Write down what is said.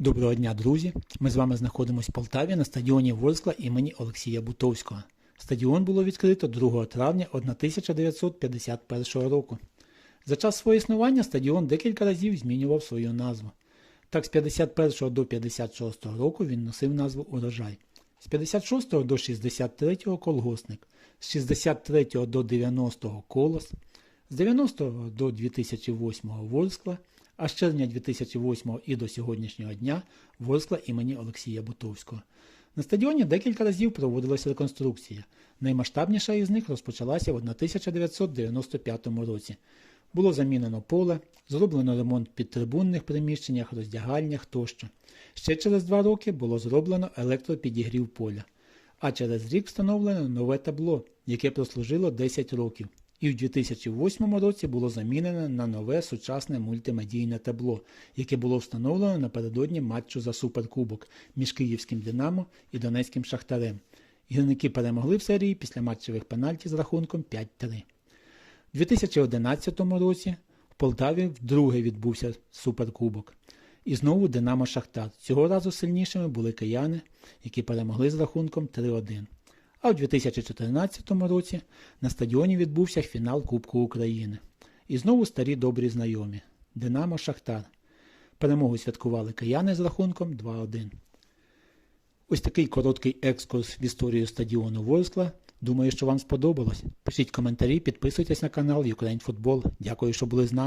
Доброго дня, друзі! Ми з вами знаходимося в Полтаві на стадіоні Ворскла імені Олексія Бутовського. Стадіон було відкрито 2 травня 1951 року. За час свого існування стадіон декілька разів змінював свою назву. Так, з 51 до 56 року він носив назву Урожай, з 56 до 63 колгосник, з 63 до 90 колос, з 90 до 2008 Ворскла, а з червня 2008 і до сьогоднішнього дня Ворскла імені Олексія Бутовського. На стадіоні декілька разів проводилась реконструкція. Наймасштабніша із них розпочалася в 1995 році. Було замінено поле, зроблено ремонт підтрибунних приміщеннях, роздягальнях тощо. Ще через два роки було зроблено електропідігрів поля. А через рік встановлено нове табло, яке прослужило 10 років. І в 2008 році було замінено на нове сучасне мультимедійне табло, яке було встановлено напередодні матчу за суперкубок між Київським Динамо і Донецьким Шахтарем. Гірники перемогли в серії після матчевих пенальті з рахунком 5-3. У 2011 році в Полтаві вдруге відбувся суперкубок. І знову Динамо Шахтар. Цього разу сильнішими були кияни, які перемогли з рахунком 3-1. А в 2014 році на стадіоні відбувся фінал Кубку України. І знову старі добрі знайомі Динамо Шахтар. Перемогу святкували кияни з рахунком 2-1. Ось такий короткий екскурс в історію стадіону Ворскла. Думаю, що вам сподобалось. Пишіть коментарі, підписуйтесь на канал Ukraine Football. Дякую, що були з нами.